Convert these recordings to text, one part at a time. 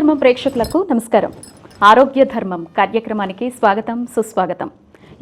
ధర్మం ప్రేక్షకులకు నమస్కారం. ఆరోగ్య ధర్మం కార్యక్రమానికి స్వాగతం సుస్వాగతం.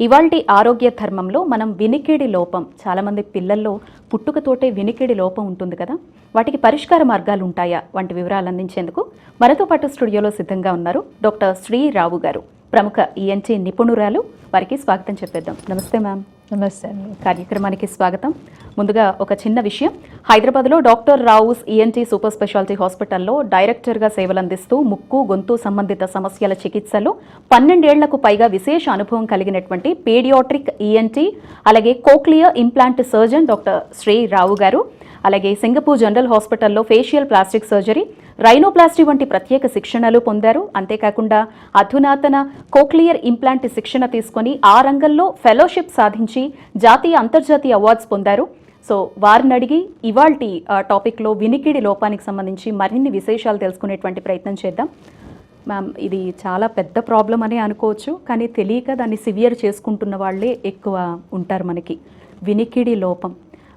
ఇవాల్టి ఆరోగ్య ధర్మంలో మనం వినికిడి లోపం చాలామంది పిల్లల్లో పుట్టుకతోటే వినికిడి లోపం ఉంటుంది కదా? వాటికి పరిష్కార మార్గాలు ఉంటాయా? వంటి వివరాలు అందించేందుకు మనతో పాటు స్టూడియోలో సిద్ధంగా ఉన్నారు డాక్టర్ శ్రీ రావు గారు. ప్రముఖ ఈఎన్టీ నిపుణురాలు వారికి స్వాగతం చెప్పేద్దాం. నమస్తే మ్యామ్. నమస్తే అండి. కార్యక్రమానికి స్వాగతం. ముందుగా ఒక చిన్న విషయం. హైదరాబాద్లో doctor Rao's ENT super speciality హాస్పిటల్లో డైరెక్టర్గా సేవలందిస్తూ ముక్కు గొంతు సంబంధిత సమస్యల చికిత్సలో పన్నెండేళ్ళకు పైగా విశేష అనుభవం కలిగినటువంటి పేడియాట్రిక్ ఈఎన్టీ అలాగే cochlear implant surgeon doctor Sri Rao garu అలాగే సింగపూర్ జనరల్ హాస్పిటల్లో ఫేషియల్ ప్లాస్టిక్ సర్జరీ రైనోప్లాస్టీ వంటి ప్రత్యేక శిక్షణలు పొందారు. అంతేకాకుండా అధునాతన కోక్లియర్ ఇంప్లాంట్ శిక్షణ తీసుకొని ఆ రంగంలో ఫెలోషిప్ సాధించి జాతీయ అంతర్జాతీయ అవార్డ్స్ పొందారు. సో వారిని అడిగి ఇవాల్టి టాపిక్లో వినికిడి లోపానికి సంబంధించి మరిన్ని విశేషాలు తెలుసుకునేటువంటి ప్రయత్నం చేద్దాం. మ్యామ్ ఇది చాలా పెద్ద ప్రాబ్లం అనే అనుకోవచ్చు కానీ తెలియక దాన్ని సివియర్ చేసుకుంటున్న వాళ్ళే ఎక్కువ ఉంటారు మనకి. వినికిడి లోపం.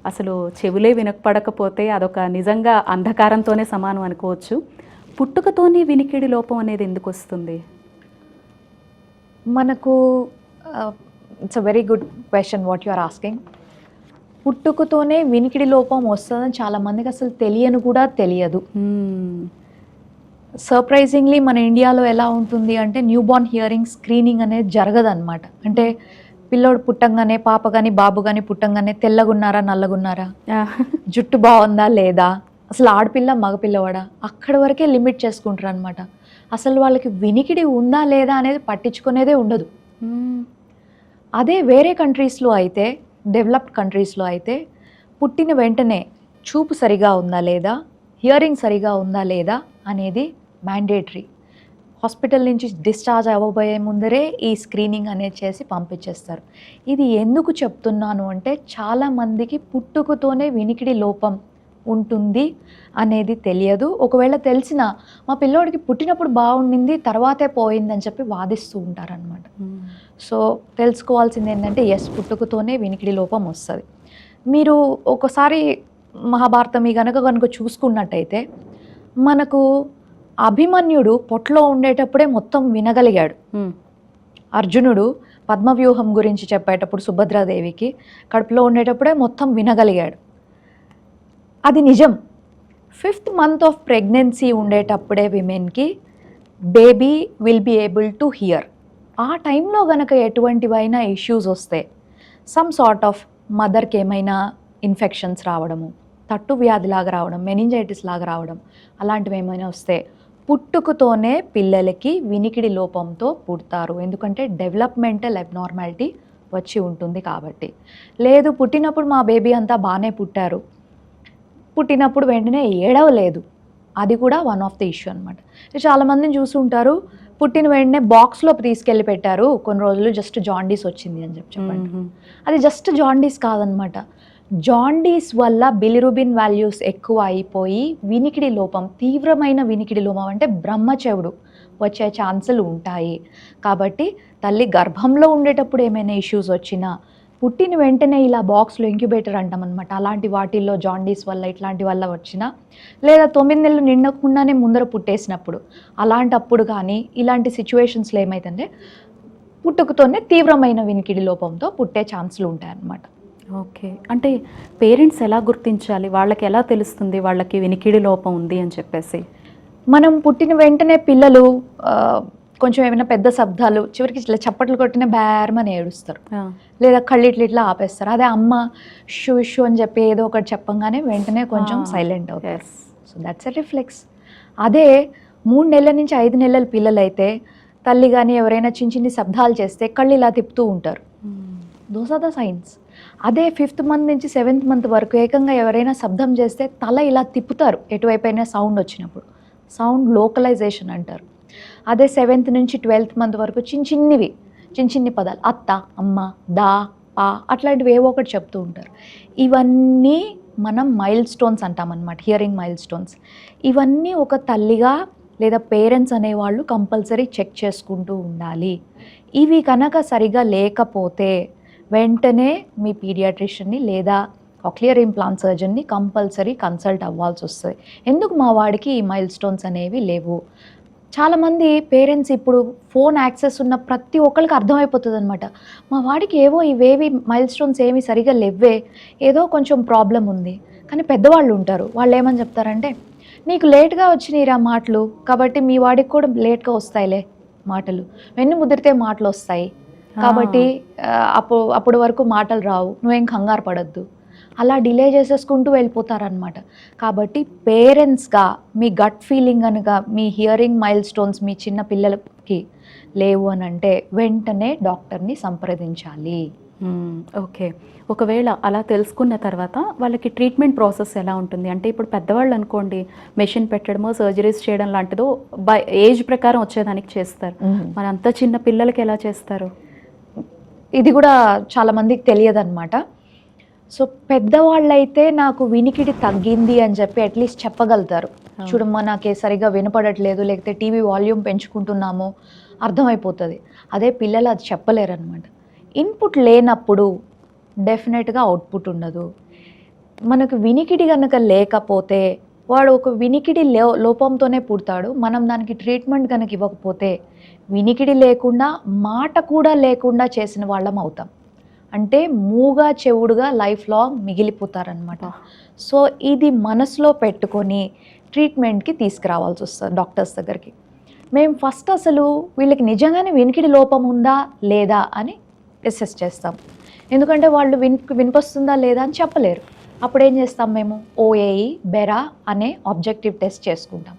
అసలు చెవులే వినపడకపోతే అదొక నిజంగా అంధకారంతోనే సమానం అనుకోవచ్చు. పుట్టుకతోనే వినికిడి లోపం అనేది ఎందుకు వస్తుంది? మనకు it's a very good question what you are asking పుట్టుకతోనే వినికిడి లోపం వస్తుందని చాలా మందికి అసలు తెలియను కూడా తెలియదు. సర్ప్రైజింగ్లీ మన ఇండియాలో ఎలా ఉంటుంది అంటే న్యూ బార్న్ హియరింగ్ స్క్రీనింగ్ అనేది జరగదన్నమాట. అంటే పిల్లోడు పుట్టంగానే పాప కానీ బాబు కానీ పుట్టంగానే తెల్లగున్నారా నల్లగున్నారా? జుట్టు బాగుందా లేదా? అసలు ఆడపిల్ల మగపిల్లవాడా? అక్కడి వరకే లిమిట్ చేసుకుంటారు అనమాట అసలు వాళ్ళకి వినికిడి ఉందా లేదా అనేది పట్టించుకునేదే ఉండదు. అదే వేరే కంట్రీస్లో అయితే డెవలప్డ్ కంట్రీస్లో అయితే పుట్టిన వెంటనే చూపు సరిగా ఉందా లేదా? హియరింగ్ సరిగా ఉందా లేదా? అనేది మ్యాండేటరీ. హాస్పిటల్ నుంచి డిశ్చార్జ్ అవ్వబోయే ముందరే ఈ స్క్రీనింగ్ అనేది చేసి పంపించేస్తారు. ఇది ఎందుకు చెప్తున్నాను అంటే చాలామందికి పుట్టుకతోనే వినికిడి లోపం ఉంటుంది అనేది తెలియదు. ఒకవేళ తెలిసిన మా పిల్లోడికి పుట్టినప్పుడు బాగుండింది తర్వాతే పోయిందని చెప్పి వాదిస్తూ ఉంటారనమాట సో తెలుసుకోవాల్సింది ఏంటంటే ఎస్ పుట్టుకతోనే వినికిడి లోపం వస్తుంది. మీరు ఒకసారి మహాభారతం ఈ గనక కనుక చూసుకున్నట్టయితే మనకు అభిమన్యుడు పొట్లో ఉండేటప్పుడే మొత్తం వినగలిగాడు. అర్జునుడు పద్మవ్యూహం గురించి చెప్పేటప్పుడు సుభద్రాదేవికి కడుపులో ఉండేటప్పుడే మొత్తం వినగలిగాడు. అది నిజం. ఫిఫ్త్ మంత్ ఆఫ్ ప్రెగ్నెన్సీ ఉండేటప్పుడే విమెన్కి baby will be able to hear. ఆ టైంలో గనక ఎటువంటివైనా ఇష్యూస్ వస్తే సమ్ సార్ట్ ఆఫ్ మదర్కి ఏమైనా ఇన్ఫెక్షన్స్ రావడము తట్టు వ్యాధిలాగా రావడం మెనింజైటిస్ లాగా రావడం అలాంటివి ఏమైనా వస్తే పుట్టుకతోనే పిల్లలకి వినికిడి లోపంతో పుడతారు. ఎందుకంటే డెవలప్మెంటల్ అబ్నార్మాలిటీ వచ్చి ఉంటుంది కాబట్టి. లేదు పుట్టినప్పుడు మా బేబీ అంతా బాగానే పుట్టారు. పుట్టినప్పుడు వెంటనే ఏడవలేదు. అది కూడా వన్ ఆఫ్ ద ఇష్యూ అనమాట చాలామందిని చూస్తుంటారు పుట్టిన వెంటనే బాక్స్లో తీసుకెళ్ళి పెట్టారు. కొన్ని రోజులు జస్ట్ జాండీస్ వచ్చింది అని చెప్పి చెప్పండి. అది జస్ట్ జాండీస్ కాదనమాట జాండీస్ వల్ల బిలిరుబిన్ వాల్యూస్ ఎక్కువ అయిపోయి వినికిడి లోపం తీవ్రమైన వినికిడి లోపం అంటే బ్రహ్మచెవుడు వచ్చే ఛాన్సులు ఉంటాయి. కాబట్టి తల్లి గర్భంలో ఉండేటప్పుడు ఏమైనా ఇష్యూస్ వచ్చినా పుట్టిన వెంటనే ఇలా బాక్స్లో ఇంక్యుబేటర్ అంటాం అనమాట అలాంటి వాటిల్లో జాండీస్ వల్ల ఇట్లాంటి వల్ల వచ్చినా లేదా తొమ్మిది నెలలు నిండకుండానే ముందర పుట్టేసినప్పుడు అలాంటప్పుడు కానీ ఇలాంటి సిచ్యువేషన్స్లో ఏమైతుందంటే పుట్టుకతోనే తీవ్రమైన వినికిడి లోపంతో పుట్టే ఛాన్సులు ఉంటాయన్నమాట. ఓకే. అంటే పేరెంట్స్ ఎలా గుర్తించాలి? వాళ్ళకి ఎలా తెలుస్తుంది? వాళ్ళకి వినికిడి లోపం ఉంది అని చెప్పేసి. మనం పుట్టిన వెంటనే పిల్లలు కొంచెం ఏమైనా పెద్ద శబ్దాలు చివరికి ఇట్లా చప్పట్లు కొట్టిన బేరమని ఏడుస్తారు. లేదా కళ్ళు ఇట్లా ఇట్లా ఆపేస్తారు. అదే అమ్మ షూ షూ అని చెప్పి ఏదో ఒకటి చెప్పంగానే వెంటనే కొంచెం సైలెంట్ అవుతారు. Yes so that's a reflex అదే మూడు నెలల నుంచి ఐదు నెలల పిల్లలైతే తల్లి కానీ ఎవరైనా చిన్న చిన్ని శబ్దాలు చేస్తే కళ్ళు ఇలా తిప్పుతూ ఉంటారు. దోస్ ఆర్ ద సైన్స్ అదే ఫిఫ్త్ మంత్ నుంచి సెవెంత్ మంత్ వరకు ఏకంగా ఎవరైనా శబ్దం చేస్తే తల ఇలా తిప్పుతారు ఎటువైపైనా సౌండ్ వచ్చినప్పుడు. సౌండ్ లోకలైజేషన్ అంటారు. అదే సెవెంత్ నుంచి ట్వెల్త్ మంత్ వరకు చిన్న చిన్నవి చిన్న చిన్ని పదాలు. అత్త అమ్మ దా పా అట్లాంటివి ఏవో ఒకటి చెప్తూ ఉంటారు. ఇవన్నీ మనం మైల్ స్టోన్స్ అంటామన్నమాట హియరింగ్ మైల్ స్టోన్స్ ఇవన్నీ ఒక తల్లిగా లేదా పేరెంట్స్ అనేవాళ్ళు కంపల్సరీ చెక్ చేసుకుంటూ ఉండాలి. ఇవి కనుక సరిగా లేకపోతే వెంటనే మీ పీడియాట్రిషియన్ని లేదా కాక్లియర్ ఇంప్లాంట్ సర్జన్ని కంపల్సరీ కన్సల్ట్ అవ్వాల్సి వస్తుంది. ఎందుకు మా వాడికి ఈ మైల్ స్టోన్స్ అనేవి లేవు? చాలామంది పేరెంట్స్ ఇప్పుడు ఫోన్ యాక్సెస్ ఉన్న ప్రతి ఒక్కరికి అర్థమైపోతుంది అనమాట మా వాడికి ఏవో ఇవేవి మైల్ స్టోన్స్ ఏమి సరిగా లేవే ఏదో కొంచెం ప్రాబ్లం ఉంది. కానీ పెద్దవాళ్ళు ఉంటారు. వాళ్ళు ఏమని చెప్తారంటే నీకు లేట్గా వచ్చినాయిరా మాటలు కాబట్టి మీ వాడికి కూడా లేట్గా వస్తాయిలే మాటలు. వెన్ను ముదిరితే మాటలు వస్తాయి. కాబట్టి అప్పుడు అప్పటి వరకు మాటలు రావు. నువ్వేం కంగారు పడద్దు. అలా డిలే చేసేసుకుంటూ వెళ్ళిపోతారనమాట కాబట్టి పేరెంట్స్గా మీ గట్ ఫీలింగ్ కనుక మీ హియరింగ్ మైల్ స్టోన్స్ మీ చిన్న పిల్లలకి లేవు అని అంటే వెంటనే డాక్టర్ని సంప్రదించాలి. ఓకే. ఒకవేళ అలా తెలుసుకున్న తర్వాత వాళ్ళకి ట్రీట్మెంట్ ప్రాసెస్ ఎలా ఉంటుంది? అంటే ఇప్పుడు పెద్దవాళ్ళు అనుకోండి మెషిన్ పెట్టడమో సర్జరీస్ చేయడం లాంటిదో బై ఏజ్ ప్రకారం వచ్చేదానికి చేస్తారు. మరి అంత చిన్న పిల్లలకి ఎలా చేస్తారు? ఇది కూడా చాలా మందికి తెలియదు అనమాట సో పెద్దవాళ్ళైతే నాకు వినికిడి తగ్గింది అని చెప్పి అట్లీస్ట్ చెప్పగలుగుతారు. చూడమ్మా నాకు సరిగా వినపడట్లేదు లేకపోతే టీవీ వాల్యూమ్ పెంచుకుంటున్నాము అర్థమైపోతుంది. అదే పిల్లలు అది చెప్పలేరు అనమాట ఇన్పుట్ లేనప్పుడు డెఫినెట్గా అవుట్పుట్ ఉండదు. మనకు వినికిడి కనుక లేకపోతే వాడు ఒక వినికిడి లో లోపంతోనే పుడతాడు. మనం దానికి ట్రీట్మెంట్ కనుక ఇవ్వకపోతే వినికిడి లేకుండా మాట కూడా లేకుండా చేసిన వాళ్ళం అవుతాం. అంటే మూగా చెవుడుగా లైఫ్ లాంగ్ మిగిలిపోతారనమాట సో ఇది మనసులో పెట్టుకొని ట్రీట్మెంట్కి తీసుకురావాల్సి వస్తుంది డాక్టర్స్ దగ్గరికి. మేము ఫస్ట్ అసలు వీళ్ళకి నిజంగానే వినికిడి లోపం ఉందా లేదా అని అసెస్ చేస్తాం. ఎందుకంటే వాళ్ళు విన్ వినిపిస్తుందా లేదా అని చెప్పలేరు. అప్పుడు ఏం చేస్తాం మేము? ఓఏఈ బెరా అనే ఆబ్జెక్టివ్ టెస్ట్ చేసుకుంటాం.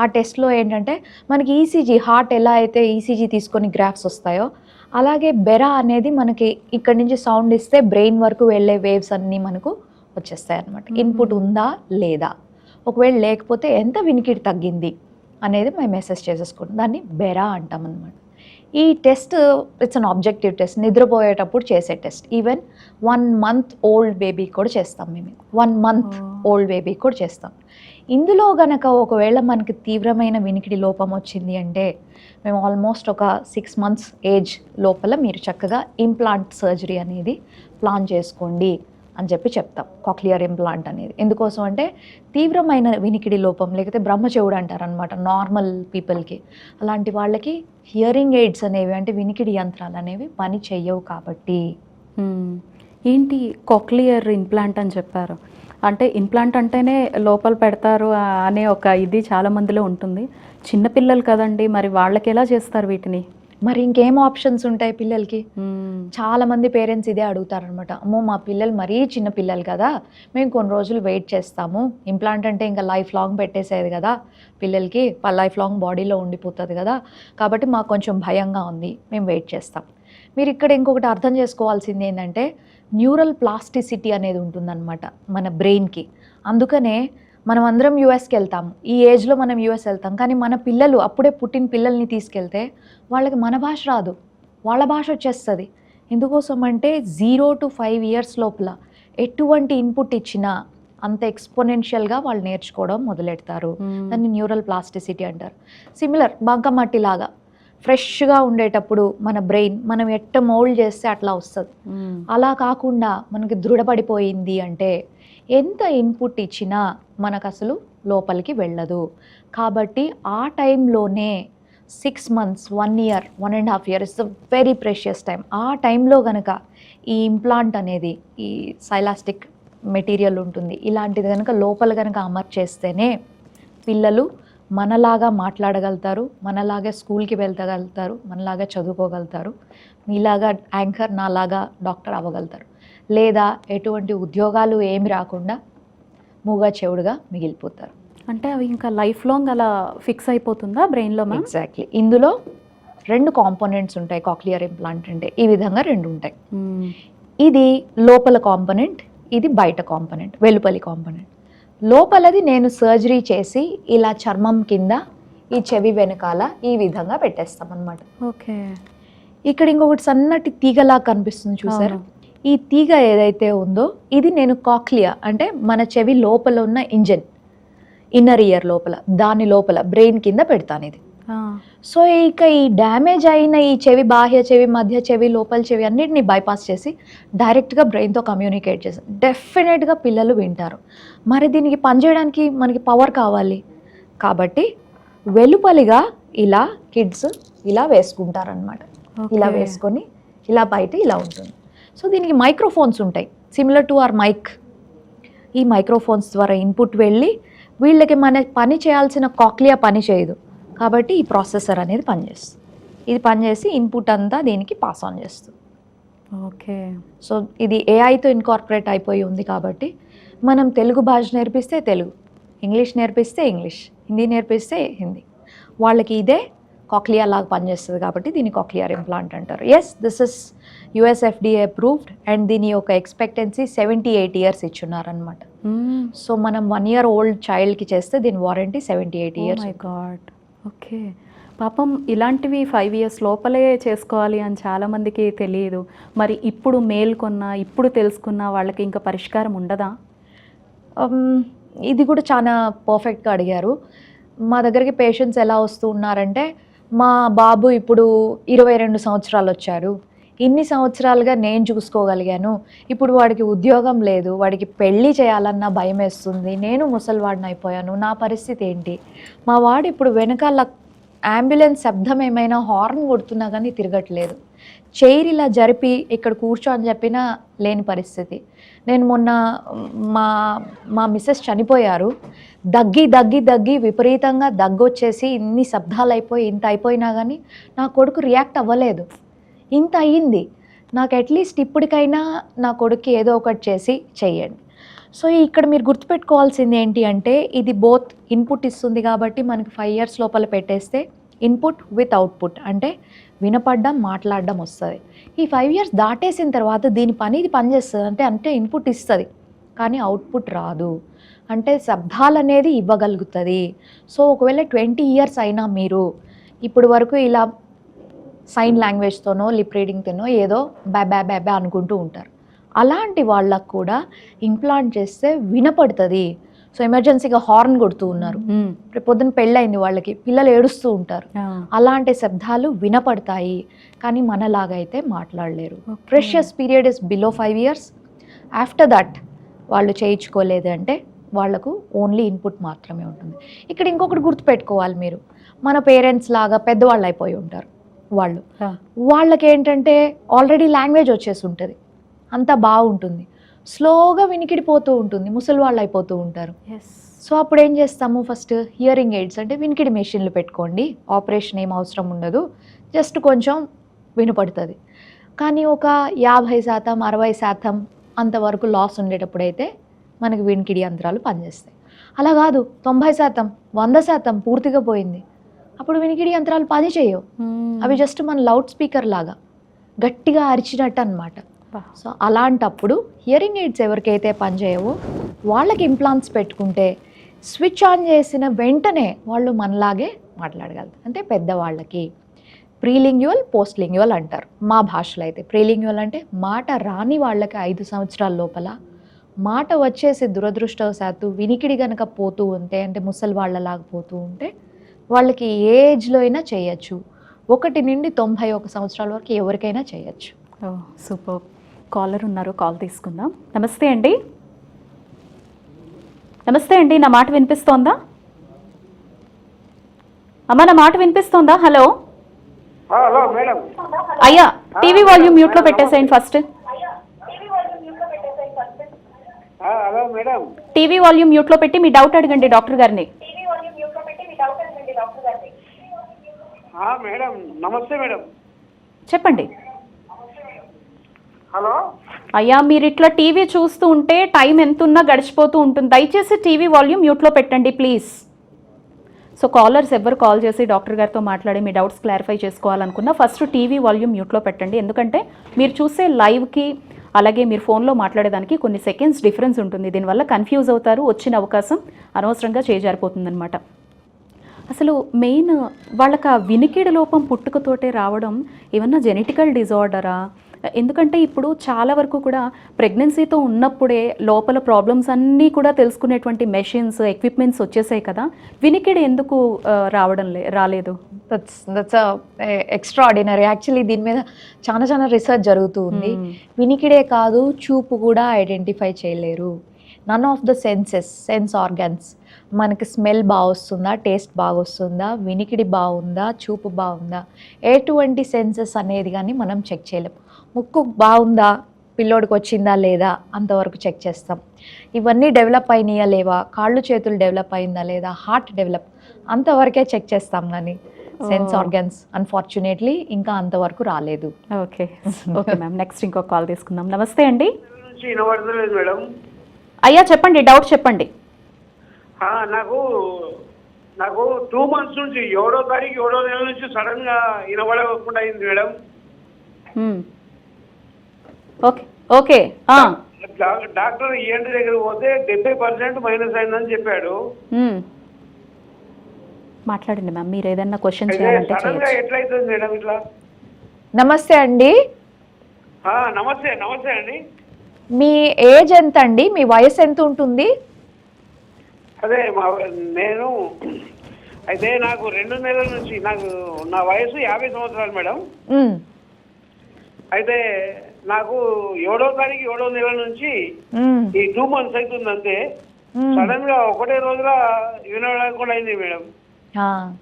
ఆ టెస్ట్లో ఏంటంటే మనకి ఈసీజీ హార్ట్ ఎలా అయితే ఈసీజీ తీసుకొని గ్రాఫ్స్ వస్తాయో అలాగే బెరా అనేది మనకి ఇక్కడి నుంచి సౌండ్ ఇస్తే బ్రెయిన్ వరకు వెళ్ళే వేవ్స్ అన్నీ మనకు వచ్చేస్తాయి అనమాట ఇన్పుట్ ఉందా లేదా? ఒకవేళ లేకపోతే ఎంత వినికిడి తగ్గింది అనేది మేము మెసేజ్ చేసేసుకుంటాం. దాన్ని బెరా అంటాం అనమాట ఈ test it's an objective test నిద్రపోయేటప్పుడు చేసే test. Even one month old baby కూడా చేస్తాం మేము. వన్ మంత్ ఓల్డ్ బేబీ కూడా చేస్తాం. ఇందులో గనక ఒకవేళ మనకి తీవ్రమైన వినికిడి లోపం వచ్చింది అంటే మేము ఆల్మోస్ట్ ఒక సిక్స్ మంత్స్ ఏజ్ లోపల మీరు చక్కగా ఇంప్లాంట్ సర్జరీ అనేది ప్లాన్ చేసుకోండి. అని చెప్పి చెప్తాం. కాక్లియర్ ఇంప్లాంట్ అనేది. ఎందుకోసం అంటే తీవ్రమైన వినికిడి లోపం లేకపోతే బ్రహ్మచెవుడు అంటారనమాట నార్మల్ పీపుల్కి. అలాంటి వాళ్ళకి హియరింగ్ ఎయిడ్స్ అనేవి అంటే వినికిడి యంత్రాలు అనేవి పని చెయ్యవు కాబట్టి. ఏంటి కాక్లియర్ ఇంప్లాంట్ అని చెప్పారు? అంటే ఇంప్లాంట్ అంటేనే లోపల పెడతారు అనే ఒక ఇది చాలా మందిలో ఉంటుంది. చిన్నపిల్లలు కదండి మరి వాళ్ళకి ఎలా చేస్తారు వీటిని? మరి ఇంకేం ఆప్షన్స్ ఉంటాయి పిల్లలకి. చాలా మంది పేరెంట్స్ ఇదే అడుగుతారనమాట అమ్మో మా పిల్లలు మరీ చిన్న పిల్లలు కదా మేము కొన్ని రోజులు వెయిట్ చేస్తాము. ఇంప్లాంట్ అంటే ఇంకా లైఫ్ లాంగ్ పెట్టేసేది కదా పిల్లలకి లైఫ్ లాంగ్ బాడీలో ఉండిపోతుంది కదా. కాబట్టి మాకు కొంచెం భయంగా ఉంది మేము వెయిట్ చేస్తాం. మీరు ఇక్కడ ఇంకొకటి అర్థం చేసుకోవాల్సింది ఏంటంటే న్యూరల్ ప్లాస్టిసిటీ అనేది ఉంటుందన్నమాట మన బ్రెయిన్కి అందుకనే మనం అందరం యూఎస్కి వెళ్తాం. ఈ ఏజ్లో మనం యూఎస్ వెళ్తాం. కానీ మన పిల్లలు అప్పుడే పుట్టిన పిల్లల్ని తీసుకెళ్తే వాళ్ళకి మన భాష రాదు. వాళ్ళ భాష వచ్చేస్తుంది. ఎందుకోసం అంటే జీరో టు ఫైవ్ ఇయర్స్ లోపల ఎటువంటి ఇన్పుట్ ఇచ్చినా అంత ఎక్స్పోనెన్షియల్గా వాళ్ళు నేర్చుకోవడం మొదలెడతారు. దాన్ని న్యూరల్ ప్లాస్టిసిటీ అంటారు. సిమిలర్ బంకమట్టి లాగా ఫ్రెష్గా ఉండేటప్పుడు మన బ్రెయిన్ మనం ఎట్ట మోల్డ్ చేస్తే అట్లా వస్తుంది. అలా కాకుండా మనకి దృఢపడిపోయింది అంటే ఎంత ఇన్పుట్ ఇచ్చినా మనకు అసలు లోపలికి వెళ్ళదు. కాబట్టి ఆ టైంలోనే six months one year one and half year is the very precious time ఆ టైంలో కనుక ఈ ఇంప్లాంట్ అనేది ఈ సైలాస్టిక్ మెటీరియల్ ఉంటుంది. ఇలాంటిది కనుక లోపల కనుక అమర్చేస్తేనే పిల్లలు మనలాగా మాట్లాడగలుగుతారు మనలాగా స్కూల్కి వెళ్తగలుగుతారు మనలాగా చదువుకోగలుగుతారు మీలాగా యాంకర్ నాలాగా డాక్టర్ అవ్వగలుగుతారు. లేదా ఎటువంటి ఉద్యోగాలు ఏమి రాకుండా మూగా చెవుడుగా మిగిలిపోతారు. అంటే అవి ఇంకా లైఫ్ లాంగ్ అలా ఫిక్స్ అయిపోతుందా బ్రెయిన్లో ఎగ్జాక్ట్లీ. ఇందులో రెండు కాంపోనెంట్స్ ఉంటాయి కాక్లియర్ ఇంప్లాంట్ అంటే. ఈ విధంగా రెండు ఉంటాయి. ఇది లోపల కాంపొనెంట్ ఇది బయట కాంపొనెంట్ వెలుపలి కాంపొనెంట్. లోపలది నేను సర్జరీ చేసి ఇలా చర్మం కింద ఈ చెవి వెనకాల ఈ విధంగా పెట్టేస్తాం అనమాట ఓకే ఇక్కడ ఇంకొకటి సన్నటి తీగలా కనిపిస్తుంది చూసారు. ఈ తీగ ఏదైతే ఉందో ఇది నేను కాక్లియా అంటే మన చెవి లోపల ఉన్న ఇంజన్ ఇన్నర్ ఇయర్ లోపల దాని లోపల బ్రెయిన్ కింద పెడతాను ఇది. సో ఇక ఈ డ్యామేజ్ అయిన ఈ చెవి బాహ్య చెవి మధ్య చెవి లోపల చెవి అన్నిటిని బైపాస్ చేసి డైరెక్ట్గా బ్రెయిన్తో కమ్యూనికేట్ చేస్తాం డెఫినెట్గా పిల్లలు వింటారు. మరి దీనికి పనిచేయడానికి మనకి పవర్ కావాలి. కాబట్టి వెలుపలిగా ఇలా కిడ్స్ ఇలా వేసుకుంటారనమాట ఇలా. వేసుకొని ఇలా బయట ఇలా ఉంటుంది. సో దీనికి మైక్రోఫోన్స్ ఉంటాయి. సిమిలర్ టు ఆర్ మైక్ ఈ మైక్రోఫోన్స్ ద్వారా ఇన్పుట్ వెళ్ళి వీళ్ళకి మన పని చేయాల్సిన కాక్లియా పని చేయదు. కాబట్టి ఈ ప్రాసెసర్ అనేది పనిచేస్తుంది. ఇది పనిచేసి ఇన్పుట్ అంతా దీనికి పాస్ ఆన్ చేస్తుంది. ఓకే. సో ఇది ఏఐతో ఇన్కార్పొరేట్ అయిపోయి ఉంది కాబట్టి మనం తెలుగు భాష నేర్పిస్తే తెలుగు ఇంగ్లీష్ నేర్పిస్తే ఇంగ్లీష్ హిందీ నేర్పిస్తే హిందీ. వాళ్ళకి ఇదే కాక్లియా లాగా పనిచేస్తుంది కాబట్టి దీన్ని కాక్లియర్ ఇంప్లాంట్ అంటారు. Yes this is USFDA approved and దీని యొక్క ఎక్స్పెక్టెన్సీ సెవెంటీ ఎయిట్ ఇయర్స్ ఇచ్చున్నారనమాట సో మనం వన్ ఇయర్ ఓల్డ్ చైల్డ్కి చేస్తే దీని warranty seventy eight years god okay. పాపం ఇలాంటివి ఫైవ్ ఇయర్స్ లోపలే చేసుకోవాలి అని చాలామందికి తెలియదు. మరి ఇప్పుడు మేల్కొన్న ఇప్పుడు తెలుసుకున్న వాళ్ళకి ఇంకా పరిష్కారం ఉండదా? ఇది కూడా చాలా పర్ఫెక్ట్గా అడిగారు. మా దగ్గరికి పేషెంట్స్ ఎలా వస్తూ ఉన్నారంటే మా బాబు ఇప్పుడు ఇరవై రెండు సంవత్సరాలు వచ్చారు ఇన్ని సంవత్సరాలుగా నేను చూసుకోగలిగాను. ఇప్పుడు వాడికి ఉద్యోగం లేదు వాడికి పెళ్ళి చేయాలన్న భయం వేస్తుంది నేను ముసలివాడిని అయిపోయాను నా పరిస్థితి ఏంటి? మా వాడు ఇప్పుడు వెనకాల అంబులెన్స్ శబ్దం ఏమైనా హార్న్ కొడుతున్నా కానీ తిరగట్లేదు. చైర్ ఇలా జరిపి ఇక్కడ కూర్చో అని చెప్పినా లేని పరిస్థితి. నేను మొన్న మా మా మిస్సెస్ చనిపోయారు. దగ్గి దగ్గి దగ్గి విపరీతంగా దగ్గొచ్చేసి ఇన్ని శబ్దాలు అయిపోయి ఇంత అయిపోయినా కానీ నా కొడుకు రియాక్ట్ అవ్వలేదు. ఇంత అయ్యింది. నాకు అట్లీస్ట్ ఇప్పటికైనా నా కొడుక్కి ఏదో ఒకటి చేసి చెయ్యండి. సో ఇక్కడ మీరు గుర్తుపెట్టుకోవాల్సింది ఏంటి అంటే ఇది బోత్ ఇన్పుట్ ఇస్తుంది కాబట్టి మనకి ఫైవ్ ఇయర్స్ లోపల పెట్టేస్తే ఇన్పుట్ విత్ అవుట్పుట్ అంటే వినపడడం మాట్లాడడం వస్తుంది. ఈ ఫైవ్ ఇయర్స్ దాటేసిన తర్వాత దీని పని ఇది పనిచేస్తుంది అంటే అంటే ఇన్పుట్ ఇస్తుంది కానీ అవుట్పుట్ రాదు. అంటే శబ్దాలు అనేది ఇవ్వగలుగుతుంది. సో ఒకవేళ ట్వంటీ ఇయర్స్ అయినా మీరు ఇప్పుడు వరకు ఇలా సైన్ లాంగ్వేజ్తోనో లిప్ రీడింగ్తోనో ఏదో బ్యా బ్యా బ్యా బ్యా అనుకుంటూ ఉంటారు. అలాంటి వాళ్ళకు కూడా ఇంప్లాంట్ చేస్తే వినపడుతుంది. సో ఎమర్జెన్సీగా హార్న్ కొడుతూ ఉన్నారు. రేపు పొద్దున పెళ్ళయింది వాళ్ళకి పిల్లలు ఏడుస్తూ ఉంటారు. అలాంటి శబ్దాలు వినపడతాయి కానీ మనలాగా అయితే మాట్లాడలేరు. Precious period is below five years after that వాళ్ళు చేయించుకోలేదు అంటే వాళ్ళకు ఓన్లీ ఇన్పుట్ మాత్రమే ఉంటుంది. ఇక్కడ ఇంకొకటి గుర్తుపెట్టుకోవాలి మీరు. మన పేరెంట్స్ లాగా పెద్దవాళ్ళు అయిపోయి ఉంటారు. వాళ్ళు. వాళ్ళకి ఏంటంటే ఆల్రెడీ లాంగ్వేజ్ వచ్చేసి ఉంటుంది అంతా బాగుంటుంది స్లోగా వినికిడిపోతూ ఉంటుంది. ముసలి వాళ్ళు అయిపోతూ ఉంటారు. సో అప్పుడు ఏం చేస్తాము? ఫస్ట్ హియరింగ్ ఎయిడ్స్ అంటే వినికిడి మెషిన్లు పెట్టుకోండి. ఆపరేషన్ ఏం అవసరం ఉండదు. జస్ట్ కొంచెం వినపడుతుంది. కానీ ఒక యాభై శాతం అరవై శాతం అంతవరకు లాస్ ఉండేటప్పుడైతే మనకి వినికిడి యంత్రాలు పనిచేస్తాయి. అలా కాదు. తొంభై శాతం వంద శాతం పూర్తిగా పోయింది. అప్పుడు వినికిడి యంత్రాలు పని చేయవు మ్మ్. అవి జస్ట్ మన లౌడ్ స్పీకర్ లాగా గట్టిగా అరిచినట్టు అనమాట. సో అలాంటప్పుడు హియరింగ్ ఎయిడ్స్ ఎవరికైతే పనిచేయవో వాళ్ళకి ఇంప్లాంట్స్ పెట్టుకుంటే స్విచ్ ఆన్ చేసిన వెంటనే వాళ్ళు మనలాగే మాట్లాడగలరు అంటే పెద్దవాళ్ళకి ప్రీలింగ్యువల్ పోస్ట్ లింగ్యువల్ అంటారు మా భాషలో అయితే ప్రీలింగ్యువల్ అంటే మాట రాని వాళ్ళకి ఐదు సంవత్సరాల లోపల మాట వచ్చేసి దురదృష్టవశాత్తు వినికిడి గనక పోతూ ఉంటే అంటే ముసలి వాళ్ళలాగా పోతూ ఉంటే వాళ్ళకి ఏ ఏజ్లో అయినా చేయొచ్చు. ఒకటి నుండి తొంభై ఒక సంవత్సరాల వరకు ఎవరికైనా చేయొచ్చు. Oh super. కాలర్ ఉన్నారు కాల్ తీసుకుందాం. నమస్తే అండి. నమస్తే అండి నా మాట వినిపిస్తోందా? అమ్మ నా మాట వినిపిస్తోందా? హలో ఆ, హలో మేడం. అయ్యా టీవీ వాల్యూమ్ మ్యూట్లో పెట్టేసేయండి ఫస్ట్ ఆ, హలో మేడం. టీవీ వాల్యూమ్ మ్యూట్లో పెట్టి మీ డౌట్ అడగండి డాక్టర్ గారిని ఆ, మేడం. నమస్తే మేడం. చెప్పండి. హలో? అయ్యా మీరు ఇట్లా టీవీ చూస్తూ ఉంటే టైం ఎంతున్నా గడిచిపోతూ ఉంటుంది. దయచేసి టీవీ వాల్యూమ్ మ్యూట్లో పెట్టండి ప్లీజ్. సో కాలర్స్ ఎవరు కాల్ చేసి డాక్టర్ గారితో మాట్లాడి మీ డౌట్స్ క్లారిఫై చేసుకోవాలనుకున్నా ఫస్ట్ టీవీ వాల్యూమ్ మ్యూట్లో పెట్టండి. ఎందుకంటే మీరు చూసే లైవ్కి అలాగే మీరు ఫోన్లో మాట్లాడేదానికి కొన్ని సెకండ్స్ డిఫరెన్స్ ఉంటుంది. దీనివల్ల కన్ఫ్యూజ్ అవుతారు వచ్చిన అవకాశం అనవసరంగా చేజారిపోతుందన్నమాట. అసలు మెయిన్ వాళ్ళకి ఆ వినికిడి లోపం పుట్టుకతోటే రావడం ఏమన్నా జెనెటికల్ డిజార్డరా? ఎందుకంటే ఇప్పుడు చాలా వరకు కూడా ప్రెగ్నెన్సీతో ఉన్నప్పుడే లోపల ప్రాబ్లమ్స్ అన్నీ కూడా తెలుసుకునేటువంటి మెషిన్స్ ఎక్విప్మెంట్స్ వచ్చేసాయి కదా. వినికిడి ఎందుకు రావడం లే రాలేదు? That's that's extraordinary actually దీని మీద చాలా చాలా రీసెర్చ్ జరుగుతూ ఉంది. Hmm. వినికిడే కాదు చూపు కూడా ఐడెంటిఫై చేయలేరు. None of the senses sense organs మనకి స్మెల్ బాగా వస్తుందా టేస్ట్ బాగా వస్తుందా వినికిడి బాగుందా? చూపు బాగుందా? ఎటువంటి సెన్సెస్ అనేది కానీ మనం చెక్ చేయలేం. ముక్కు బాగుందా? పిల్లోడికి వచ్చిందా లేదా? అంతవరకు చెక్ చేస్తాం. ఇవన్నీ డెవలప్ అయినాయా లేవా? కాళ్ళు చేతులు డెవలప్ అయిందా లేదా? Heart develop. అంతవరకే చెక్ చేస్తాం కానీ సెన్స్. ఆర్గన్స్ అన్ఫార్చునేట్లీ ఇంకా అంతవరకు రాలేదు. ఓకే. Okay ma'am. నెక్స్ట్ ఇంకొక కాల్ తీసుకుందాం. నమస్తే అండి. అయ్యా చెప్పండి. డౌట్ చెప్పండి. నాకు నాకు టూ మంత్స్ నుంచి ఏడో తారీఖు ఏడో నెల నుంచి సడన్గా వినబడకుండా అయింది madam. Okay okay doctor ENT దగ్గర పోతే డెబ్బై పర్సెంట్ మైనస్ అయిందని చెప్పాడు. మాట్లాడండి మ్యామ్ మీరు ఏదైనా క్వశ్చన్ చేయాలంటే ఎట్లయితుంది మేడం ఇట్లా? నమస్తే అండి. నమస్తే నమస్తే అండి. మీ ఏజ్ ఎంత అండి మీ వయసు ఎంత ఉంటుంది? అదే మా నేను అయితే నాకు రెండు నెలల నుంచి నాకు నా వయసు యాభై సంవత్సరాలు మేడం. అయితే నాకు ఏడో తారీఖు ఏడో నెల నుంచి. ఈ టూ మంత్స్ అవుతుంది అంతే. సడన్గా ఒకటే రోజుగా వినడానికి అయింది మేడం. ఆ.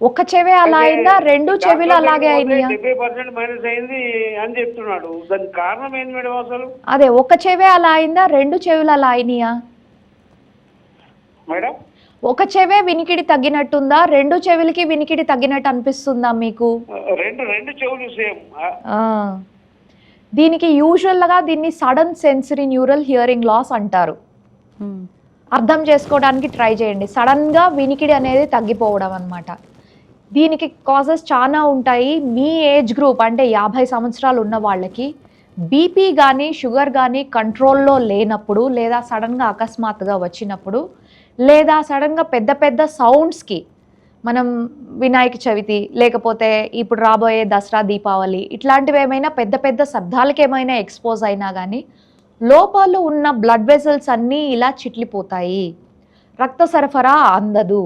ఒక్క చెవి అలా అయిందా? రెండు చెవిలు అలాగే అయినాయా? డెబ్బై పర్సెంట్ మైనస్ అయింది అని చెప్తున్నాడు. దానికి కారణం ఏంది మేడం అసలు? అదే ఒక్క చెవే అలా అయిందా? రెండు చెవులు అలా అయినాయా? మేడం? ఒక చెవే వినికిడి తగ్గినట్టుందా? రెండు చెవులకి వినికిడి తగ్గినట్టు అనిపిస్తుందా మీకు రెండు రెండు చెవులు సేమ్. ఆ. దీనికి యూజువల్గా దీన్ని sudden sensory neural hearing loss అంటారు. అర్థం చేసుకోవడానికి ట్రై చేయండి. సడన్గా వినికిడి అనేది తగ్గిపోవడం అన్నమాట. దీనికి కాజెస్ చాలా ఉంటాయి. మీ ఏజ్ గ్రూప్ అంటే యాభై సంవత్సరాలు ఉన్న వాళ్ళకి బీపీ కానీ షుగర్ కానీ కంట్రోల్లో లేనప్పుడు లేదా సడన్గా అకస్మాత్తుగా వచ్చినప్పుడు లేదా సడన్గా పెద్ద పెద్ద సౌండ్స్కి మనం వినాయక చవితి లేకపోతే ఇప్పుడు రాబోయే దసరా దీపావళి ఇట్లాంటివి ఏమైనా పెద్ద పెద్ద శబ్దాలకి ఏమైనా ఎక్స్పోజ్ అయినా కానీ లోపాలు ఉన్న బ్లడ్ వెజల్స్ అన్నీ ఇలా చిట్లిపోతాయి. రక్త సరఫరా అందదు.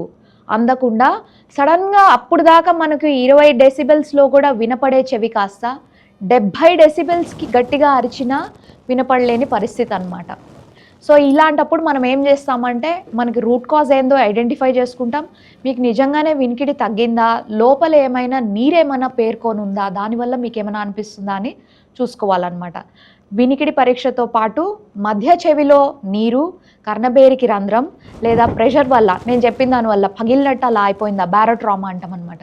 అందకుండా సడన్గా అప్పుడు దాకా మనకు ఇరవై డెసిబెల్స్లో కూడా వినపడే చెవి కాస్త డెబ్భై డెసిబెల్స్కి గట్టిగా అరిచినా వినపడలేని పరిస్థితి అన్నమాట. సో ఇలాంటప్పుడు మనం ఏం చేస్తామంటే మనకి రూట్ కాజ్ ఏందో ఐడెంటిఫై చేసుకుంటాం. మీకు నిజంగానే వినికిడి తగ్గిందా? లోపల ఏమైనా నీరేమైనా పేర్కొని ఉందా దానివల్ల మీకు ఏమైనా అనిపిస్తుందా అని చూసుకోవాలన్నమాట. వినికిడి పరీక్షతో పాటు మధ్య చెవిలో నీరు కర్ణబేరికి రంధ్రం లేదా ప్రెషర్ వల్ల నేను చెప్పిన దానివల్ల పగిలినట్టు అలా అయిపోయిందా? బ్యారోట్రామా అంటాం అనమాట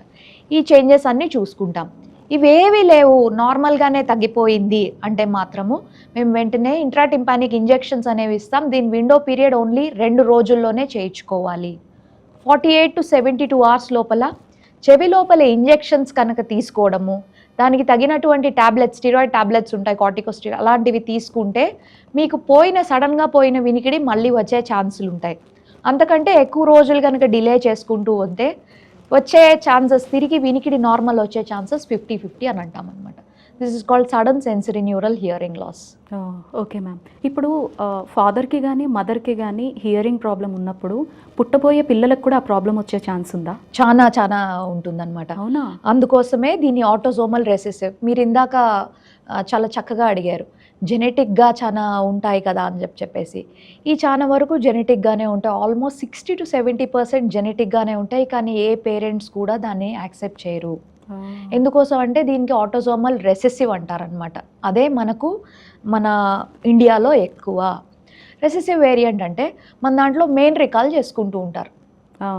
ఈ చేంజెస్ అన్నీ చూసుకుంటాం. ఇవేవి లేవు. నార్మల్గానే తగ్గిపోయింది అంటే మాత్రము. మేము వెంటనే ఇంట్రాటింపానిక్ ఇంజెక్షన్స్ అనేవి ఇస్తాం. దీని విండో పీరియడ్ ఓన్లీ రెండు రోజుల్లోనే చేయించుకోవాలి. Forty eight to seventy two hours లోపల చెవి లోపల ఇంజెక్షన్స్ కనుక తీసుకోవడము దానికి తగినటువంటి ట్యాబ్లెట్స్ స్టీరాయిడ్ ట్యాబ్లెట్స్ ఉంటాయి కార్టికోస్టిరాయిడ్ అలాంటివి తీసుకుంటే మీకు పోయిన సడన్గా పోయిన వినికిడి మళ్ళీ వచ్చే ఛాన్సులు ఉంటాయి అంతకంటే ఎక్కువ రోజులు కనుక డిలే చేసుకుంటూ ఉంటే వచ్చే ఛాన్సెస్ తిరిగి వినికిడి నార్మల్ వచ్చే ఛాన్సెస్ ఫిఫ్టీ ఫిఫ్టీ అని అంటాం అనమాట this is called sudden sensory neural hearing loss okay ma'am. ఇప్పుడు ఫాదర్కి కానీ మదర్కి కానీ హియరింగ్ ప్రాబ్లం ఉన్నప్పుడు పుట్టబోయే పిల్లలకు కూడా ఆ ప్రాబ్లం వచ్చే ఛాన్స్ ఉందా? చాలా చాలా ఉంటుందన్నమాట. అవునా? అందుకోసమే దీన్ని ఆటోజోమల్ రెసెసివ్ మీరు ఇందాక చాలా చక్కగా అడిగారు. జెనెటిక్గా చాలా ఉంటాయి కదా అని చెప్పి చెప్పేసి. ఈ చాలా వరకు జెనెటిక్గానే ఉంటాయి. Almost sixty to seventy percent జెనెటిక్గానే ఉంటాయి. కానీ ఏ పేరెంట్స్ కూడా దాన్ని యాక్సెప్ట్ చేయరు. ఎందుకోసం అంటే దీనికి ఆటోజోమల్ రెసెసివ్ అంటారనమాట అదే మనకు మన ఇండియాలో ఎక్కువ. రెసెసివ్ వేరియంట్ అంటే మన దాంట్లో మెయిన్ రికాల్ చేసుకుంటూ ఉంటారు.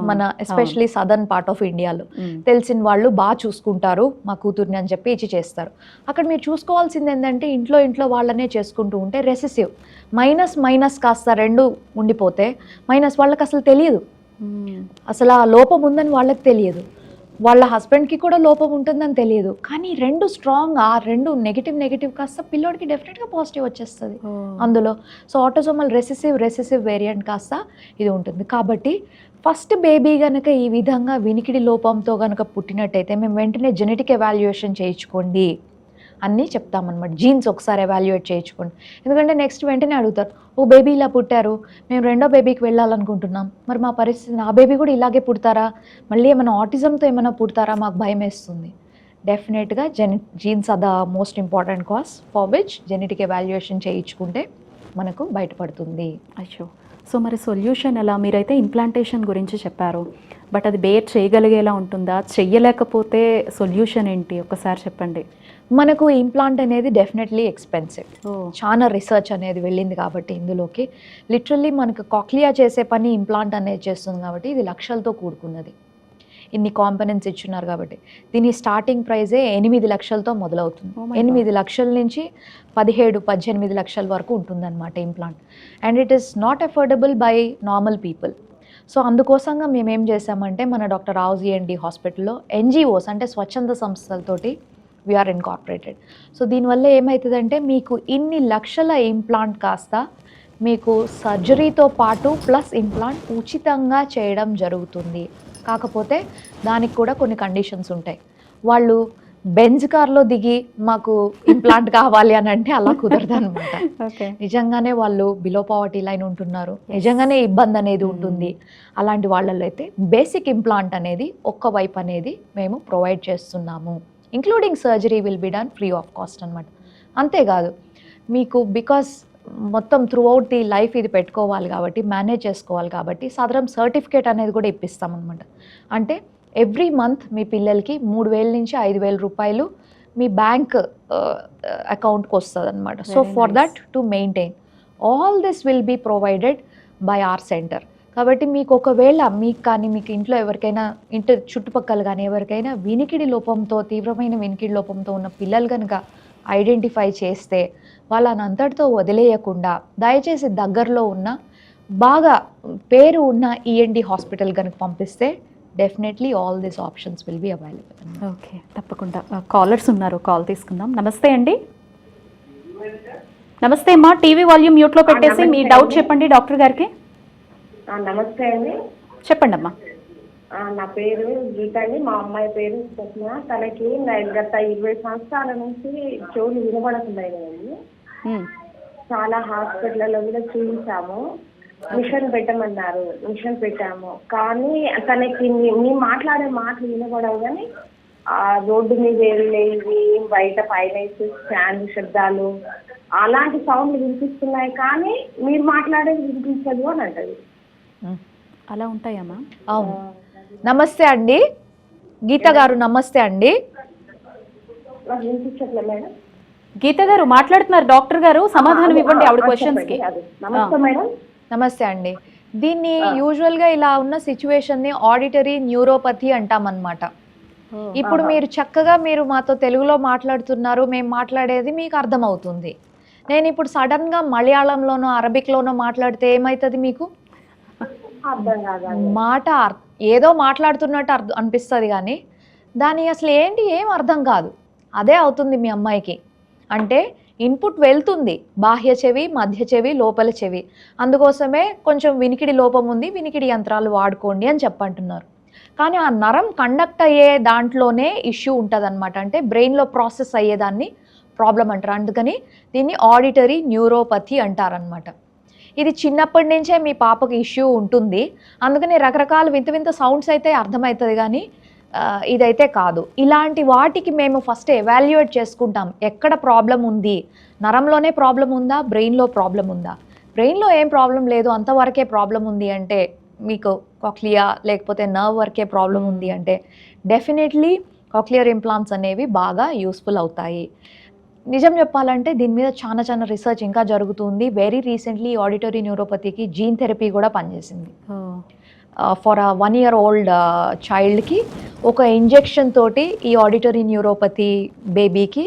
మన ఎస్పెషలీ సదర్న్ పార్ట్ ఆఫ్ ఇండియాలో. తెలిసిన వాళ్ళు బాగా చూసుకుంటారు మా కూతుర్ని అని చెప్పి ఇచ్చి చేస్తారు. అక్కడ మీరు చూసుకోవాల్సింది ఏంటంటే ఇంట్లో ఇంట్లో వాళ్ళనే చేసుకుంటూ ఉంటే రెసెసివ్ మైనస్ మైనస్ కాస్త రెండు ఉండిపోతే మైనస్ వాళ్ళకి అసలు తెలియదు. అసలు ఆ లోపం ఉందని వాళ్ళకి తెలియదు. వాళ్ళ హస్బెండ్కి కూడా లోపం ఉంటుందని తెలియదు. కానీ రెండు స్ట్రాంగ్ ఆ రెండు నెగిటివ్ నెగిటివ్ కాస్త పిల్లోడికి డెఫినెట్గా పాజిటివ్ వచ్చేస్తుంది. అందులో so autosomal recessive recessive variant కాస్త ఇది ఉంటుంది. కాబట్టి ఫస్ట్ బేబీ కనుక ఈ విధంగా వినికిడి లోపంతో కనుక పుట్టినట్టయితే మేము వెంటనే జెనెటిక్ ఎవాల్యుయేషన్ చేయించుకోండి. అన్నీ చెప్తామన్నమాట. జీన్స్ ఒకసారి ఎవాల్యుయేట్ చేయించుకోండి. ఎందుకంటే నెక్స్ట్ వెంటనే అడుగుతారు ఓ బేబీ ఇలా పుట్టారు మేము రెండో బేబీకి వెళ్ళాలనుకుంటున్నాం. మరి మా పరిస్థితి నా బేబీ కూడా ఇలాగే పుడతారా? మళ్ళీ ఏమైనా ఆటిజంతో ఏమైనా పుడతారా? మాకు భయం వేస్తుంది. డెఫినెట్గా జెని genes are the most important cause for which genetic evaluation చేయించుకుంటే మనకు బయటపడుతుంది. అయ్యో. సో మరి సొల్యూషన్ ఎలా? మీరైతే ఇంప్లాంటేషన్ గురించి చెప్పారు. బట్ అది బేర్ చేయగలిగేలా ఉంటుందా? చెయ్యలేకపోతే సొల్యూషన్ ఏంటి? ఒక్కసారి చెప్పండి. మనకు ఇంప్లాంట్ అనేది డెఫినెట్లీ ఎక్స్పెన్సివ్ చాలా రీసెర్చ్ అనేది వెళ్ళింది కాబట్టి ఇందులోకి. లిటరల్లీ మనకు కాక్లియా చేసే పని ఇంప్లాంట్ అనేది చేస్తుంది కాబట్టి ఇది లక్షలతో కూడుకున్నది. ఇన్ని కాంపనెంట్స్ ఇచ్చున్నారు కాబట్టి. దీని స్టార్టింగ్ ప్రైజే ఎనిమిది లక్షలతో మొదలవుతుంది. Oh ఎనిమిది లక్షల నుంచి పదిహేడు పద్దెనిమిది లక్షల వరకు ఉంటుందన్నమాట implant and it is not affordable by normal people so అందుకోసంగా మేము ఏం చేసామంటే మన డాక్టర్ రావుజీ అండి హాస్పిటల్లో ఎన్జిఓస్ అంటే స్వచ్ఛంద సంస్థలతోటి వీఆర్ ఇన్కార్పొరేటెడ్ సో దీనివల్ల ఏమవుతుందంటే మీకు ఇన్ని లక్షల ఇంప్లాంట్ కాస్త మీకు సర్జరీతో పాటు ప్లస్ ఇంప్లాంట్ ఉచితంగా చేయడం జరుగుతుంది. కాకపోతే దానికి కూడా కొన్ని కండిషన్స్ ఉంటాయి. వాళ్ళు బెంజ్ కార్లో దిగి మాకు ఇంప్లాంట్ కావాలి అని అంటే అలా కుదరదు అనమాట ఓకే నిజంగానే వాళ్ళు బిలో పావర్టీ లైన్ ఉంటున్నారు. నిజంగానే ఇబ్బంది అనేది ఉంటుంది. అలాంటి వాళ్ళల్లో అయితే బేసిక్ ఇంప్లాంట్ అనేది ఒక్క వైపు అనేది మేము ప్రొవైడ్ చేస్తున్నాము. Including surgery will be done free of cost అనమాట అంతేకాదు మీకు బికాస్ మొత్తం త్రూ అవుట్ ది లైఫ్ ఇది పెట్టుకోవాలి కాబట్టి మేనేజ్ చేసుకోవాలి కాబట్టి సదరం సర్టిఫికేట్ అనేది కూడా ఇప్పిస్తాం అనమాట అంటే ఎవ్రీ మంత్ మీ పిల్లలకి మూడు వేల నుంచి ఐదు వేల రూపాయలు మీ బ్యాంక్ అకౌంట్కి వస్తుంది అనమాట so for. That to maintain all this will be provided by our center కాబట్టి మీకు ఒకవేళ మీకు కానీ మీకు ఇంట్లో ఎవరికైనా ఇంటి చుట్టుపక్కల కానీ ఎవరికైనా వినికిడి లోపంతో తీవ్రమైన వినికిడి లోపంతో ఉన్న పిల్లలు కనుక ఐడెంటిఫై చేస్తే వాళ్ళని అంతటితో వదిలేయకుండా దయచేసి దగ్గరలో ఉన్న బాగా పేరు ఉన్న E ఈఎన్డి హాస్పిటల్ కనుక పంపిస్తే definitely all these options will be available okay తప్పకుండా. కాలర్స్ ఉన్నారు కాల్ తీసుకుందాం. నమస్తే అండి. నమస్తే అమ్మా టీవీ వాల్యూమ్ మ్యూట్లో పెట్టేసి మీ డౌట్ చెప్పండి డాక్టర్ గారికి. నమస్తే అండి. చెప్పండి అమ్మా నా పేరు గీత అండి. మా అమ్మాయి పేరు స్వప్న. తనకి గత ఇరవై సంవత్సరాల నుంచి చెవులు వినబడుతున్నాయండి ఉమ్, చాలా హాస్పిటల్లో కూడా చూపించాము. మిషన్ పెట్టమన్నారు. మిషన్ పెట్టాము. కానీ తనకి మీ- మీ మాట్లాడే మాటలు వినబడవు కానీ ఆ రోడ్డు మీద వెళ్ళేవి బయట పైన స్టాండ్ శబ్దాలు అలాంటి సౌండ్లు వినిపిస్తున్నాయి కానీ మీరు మాట్లాడేది వినిపించదు అని అంటది. అలా ఉంటాయమ్మా? అవును. నమస్తే అండి. గీత గారు నమస్తే అండి. గీత గారు మాట్లాడుతున్నారు. డాక్టర్ గారు సమాధానం ఇవ్వండి ఆవిడ క్వశ్చన్స్కి. నమస్తే మేడం. నమస్తే అండి. దీన్ని యూజువల్గా ఇలా ఉన్న సిచ్యువేషన్ని ఆడిటరీ న్యూరోపతి అంటామన్నమాట. ఇప్పుడు మీరు చక్కగా మీరు మాతో తెలుగులో మాట్లాడుతున్నారు. మేము మాట్లాడేది మీకు అర్థమవుతుంది. నేను ఇప్పుడు సడన్గా మలయాళంలోనో అరబిక్లోనో మాట్లాడితే ఏమవుతుంది మీకు? మాట ఏదో మాట్లాడుతున్నట్టు అర్థం అనిపిస్తుంది కానీ దాని అసలు ఏంటి ఏం అర్థం కాదు. అదే అవుతుంది మీ అమ్మాయికి. అంటే ఇన్పుట్ వెళ్తుంది బాహ్య చెవి మధ్య చెవి లోపల చెవి. అందుకోసమే కొంచెం వినికిడి లోపం ఉంది వినికిడి యంత్రాలు వాడుకోండి అని చెప్పంటున్నారు. కానీ ఆ నరం కండక్ట్ అయ్యే దాంట్లోనే ఇష్యూ ఉంటుంది అనమాట అంటే బ్రెయిన్లో ప్రాసెస్ అయ్యేదాన్ని ప్రాబ్లం అంటారు. అందుకని దీన్ని ఆడిటరీ న్యూరోపతి అంటారనమాట ఇది చిన్నప్పటి నుంచే మీ పాపకి ఇష్యూ ఉంటుంది. అందుకని రకరకాల వింత వింత సౌండ్స్ అయితే అర్థమవుతుంది కానీ ఇదైతే కాదు. ఇలాంటి వాటికి మేము ఫస్ట్ ఎవాల్యుయేట్ చేసుకుంటాం. ఎక్కడ ప్రాబ్లం ఉంది? నరంలోనే ప్రాబ్లం ఉందా? బ్రెయిన్లో ప్రాబ్లం ఉందా? బ్రెయిన్లో ఏం ప్రాబ్లం లేదు. అంతవరకే ప్రాబ్లం ఉంది అంటే మీకు కాక్లియా లేకపోతే నర్వ్ వరకే ప్రాబ్లం ఉంది అంటే డెఫినెట్లీ కాక్లియర్ ఇంప్లాంట్స్ అనేవి బాగా యూస్ఫుల్ అవుతాయి. నిజం చెప్పాలంటే దీని మీద చాలా చాలా రీసెర్చ్ ఇంకా జరుగుతుంది. వెరీ రీసెంట్లీ ఆడిటరీ న్యూరోపతికి జీన్ థెరపీ కూడా పనిచేసింది. For a one year old చైల్డ్కి ఒక ఇంజెక్షన్ తోటి ఈ ఆడిటరీ న్యూరోపతి బేబీకి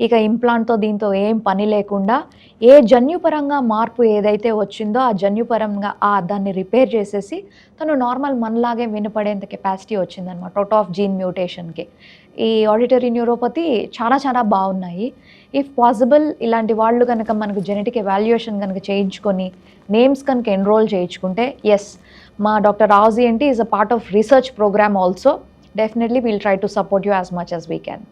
ఇక ఇంప్లాంట్తో దీంతో ఏం పని లేకుండా ఏ జన్యుపరంగా మార్పు ఏదైతే వచ్చిందో ఆ జన్యుపరంగా ఆ దాన్ని రిపేర్ చేసేసి తను నార్మల్ మనలాగే వినపడేంత కెపాసిటీ వచ్చిందనమాట అవుట్ ఆఫ్ జీన్ మ్యూటేషన్కి ఈ ఆడిటరీ న్యూరోపతి చాలా చాలా బాగున్నాయి. ఇఫ్ పాసిబుల్ ఇలాంటి వాళ్ళు కనుక మనకు జెనెటిక్ ఎవాల్యుయేషన్ కనుక చేయించుకొని నేమ్స్ కనుక ఎన్రోల్ చేయించుకుంటే ఎస్ మా డాక్టర్ రావుజీ ఏంటి is a part of research programme also definitely we'll try to support you as much as we can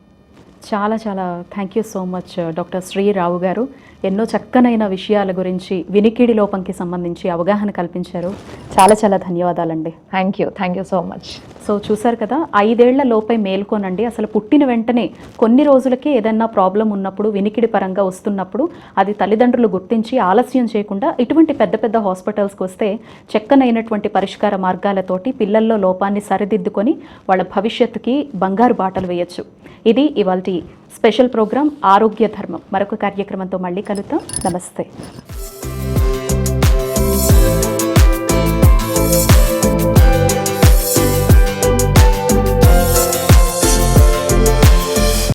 చాలా చాలా thank you so much doctor Srirao గారు. ఎన్నో చక్కనైన విషయాల గురించి వినికిడి లోపంకి సంబంధించి అవగాహన కల్పించారు. చాలా చాలా ధన్యవాదాలండి. Thank you thank you so much so చూసారు కదా ఐదేళ్ళ లోపే మేల్కోనండి. అసలు పుట్టిన వెంటనే కొన్ని రోజులకే ఏదన్నా ప్రాబ్లం ఉన్నప్పుడు వినికిడి పరంగా వస్తున్నప్పుడు అది తల్లిదండ్రులు గుర్తించి ఆలస్యం చేయకుండా ఇటువంటి పెద్ద పెద్ద హాస్పిటల్స్కి వస్తే చక్కనైనటువంటి పరిష్కార మార్గాలతోటి పిల్లల్లో లోపాన్ని సరిదిద్దుకొని వాళ్ళ భవిష్యత్తుకి బంగారు బాటలు వేయచ్చు. ఇది ఇవాళ నేటి స్పెషల్ ప్రోగ్రాం ఆరోగ్య ధర్మం. మరొక కార్యక్రమంతో మళ్ళీ కలుద్దాం. నమస్తే.